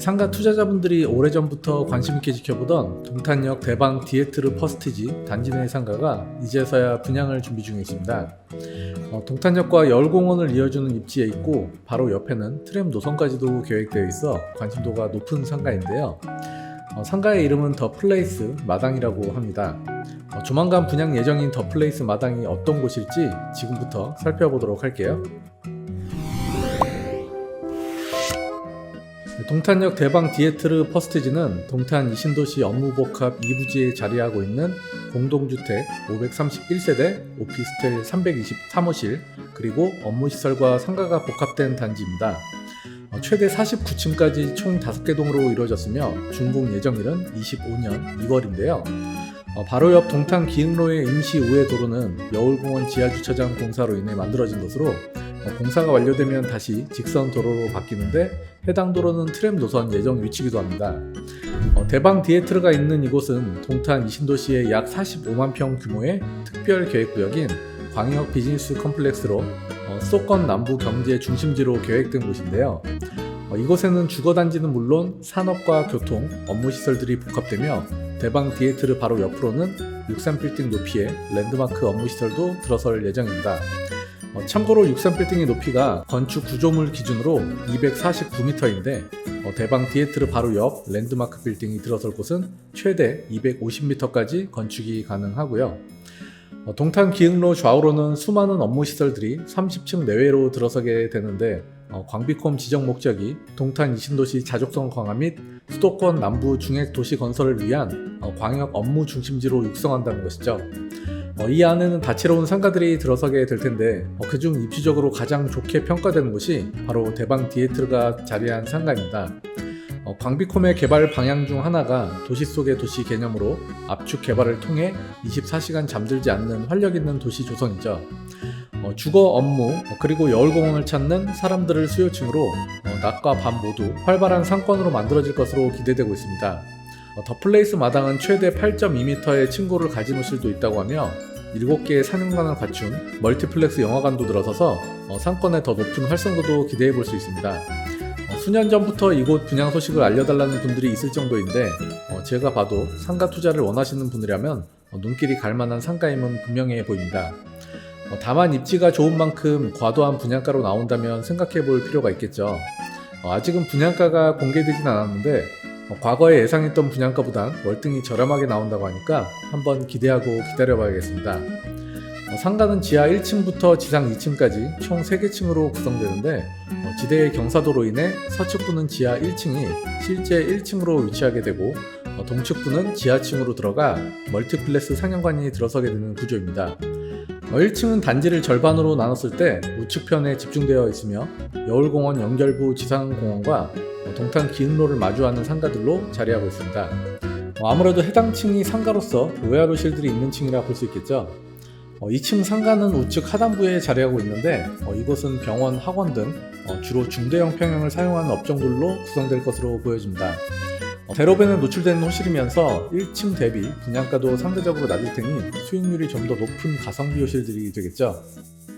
상가 투자자분들이 오래전부터 관심 있게 지켜보던 동탄역 대방 디에트르 퍼스티지 단지 내 상가가 이제서야 분양을 준비 중에 있습니다. 어, 동탄역과 열공원을 이어주는 입지에 있고 바로 옆에는 트램 노선까지도 계획되어 있어 관심도가 높은 상가인데요. 어, 상가의 이름은 더 플레이스 마당이라고 합니다. 어, 조만간 분양 예정인 더 플레이스 마당이 어떤 곳일지 지금부터 살펴보도록 할게요. 동탄역 대방 디에트르 퍼스티지는 동탄 이신도시 업무복합 2부지에 자리하고 있는 공동주택 531세대, 오피스텔 323호실, 그리고 업무시설과 상가가 복합된 단지입니다. 어, 최대 49층까지 총 5개 동으로 이루어졌으며 준공 예정일은 25년 2월인데요. 어, 바로 옆 동탄 기흥로의 임시 우회 도로는 여울공원 지하주차장 공사로 인해 만들어진 것으로 어, 공사가 완료되면 다시 직선 도로로 바뀌는데 해당 도로는 트램 노선 예정 위치기도 합니다. 어, 대방 디에트르가 있는 이곳은 동탄 이신도시의 약 45만 평 규모의 특별 계획구역인 광역 비즈니스 컴플렉스로 어, 수도권 남부 경제 중심지로 계획된 곳인데요. 어, 이곳에는 주거단지는 물론 산업과 교통, 업무시설들이 복합되며 대방 디에트르 바로 옆으로는 63빌딩 높이의 랜드마크 업무시설도 들어설 예정입니다. 어, 참고로 63빌딩의 높이가 건축 구조물 기준으로 249m인데 어, 대방 디에트르 바로 옆 랜드마크 빌딩이 들어설 곳은 최대 250m까지 건축이 가능하고요. 어, 동탄 기흥로 좌우로는 수많은 업무 시설들이 30층 내외로 들어서게 되는데 어, 광비콤 지정 목적이 동탄 이신도시 자족성 강화 및 수도권 남부 중핵 도시 건설을 위한 어, 광역 업무 중심지로 육성한다는 것이죠. 어, 이 안에는 다채로운 상가들이 들어서게 될 텐데 어, 그중 입지적으로 가장 좋게 평가되는 곳이 바로 대방 디에트르가 자리한 상가입니다. 어, 광비콤의 개발 방향 중 하나가 도시 속의 도시 개념으로 압축 개발을 통해 24시간 잠들지 않는 활력 있는 도시 조성이죠. 어, 주거 업무 어, 그리고 여울공원을 찾는 사람들을 수요층으로 어, 낮과 밤 모두 활발한 상권으로 만들어질 것으로 기대되고 있습니다. 어, 더 플레이스 마당은 최대 8.2m의 층고를 가진 호실도 있다고 하며 7개의 사능관을 갖춘 멀티플렉스 영화관도 들어서서 어, 상권의 더 높은 활성도도 기대해 볼 수 있습니다. 어, 수년 전부터 이곳 분양 소식을 알려달라는 분들이 있을 정도인데 어, 제가 봐도 상가 투자를 원하시는 분이라면 어, 눈길이 갈 만한 상가임은 분명해 보입니다. 어, 다만 입지가 좋은 만큼 과도한 분양가로 나온다면 생각해 볼 필요가 있겠죠. 어, 아직은 분양가가 공개되진 않았는데 어, 과거에 예상했던 분양가보단 월등히 저렴하게 나온다고 하니까 한번 기대하고 기다려봐야겠습니다. 어, 상가는 지하 1층부터 지상 2층까지 총 3개 층으로 구성되는데 어, 지대의 경사도로 인해 서측부는 지하 1층이 실제 1층으로 위치하게 되고 어, 동측부는 지하층으로 들어가 멀티플렉스 상영관이 들어서게 되는 구조입니다. 어, 1층은 단지를 절반으로 나눴을 때 우측편에 집중되어 있으며 여울공원 연결부 지상공원과 어, 동탄 기흥로를 마주하는 상가들로 자리하고 있습니다. 어, 아무래도 해당 층이 상가로서 로얄호실들이 있는 층이라 볼 수 있겠죠. 어, 2층 상가는 우측 하단부에 자리하고 있는데 어, 이곳은 병원, 학원 등 어, 주로 중대형 평형을 사용하는 업종들로 구성될 것으로 보여집니다. 어, 대로변에 노출되는 호실이면서 1층 대비 분양가도 상대적으로 낮을 테니 수익률이 좀 더 높은 가성비 호실들이 되겠죠.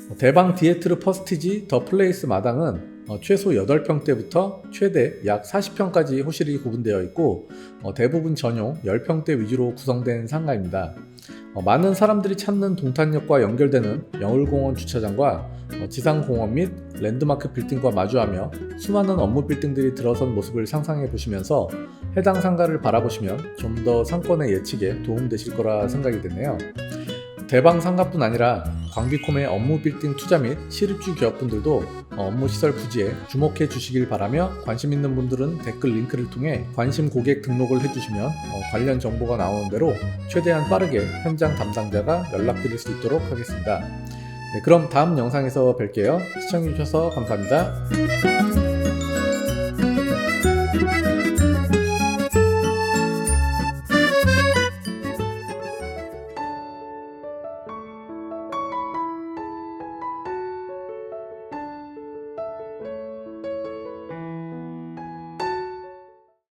어, 대방 디에트르 퍼스티지 더 플레이스 마당은 어, 최소 8평대부터 최대 약 40평까지 호실이 구분되어 있고 어, 대부분 전용 10평대 위주로 구성된 상가입니다. 어, 많은 사람들이 찾는 동탄역과 연결되는 영울공원 주차장과 어, 지상공원 및 랜드마크 빌딩과 마주하며 수많은 업무 빌딩들이 들어선 모습을 상상해 보시면서 해당 상가를 바라보시면 좀 더 상권의 예측에 도움되실 거라 생각이 되네요. 대방 상가뿐 아니라 광비콤의 업무 빌딩 투자 및 실입주 기업분들도 업무 시설 부지에 주목해 주시길 바라며 관심 있는 분들은 댓글 링크를 통해 관심 고객 등록을 해주시면 어, 관련 정보가 나오는 대로 최대한 빠르게 현장 담당자가 연락드릴 수 있도록 하겠습니다. 네, 그럼 다음 영상에서 뵐게요. 시청해주셔서 감사합니다.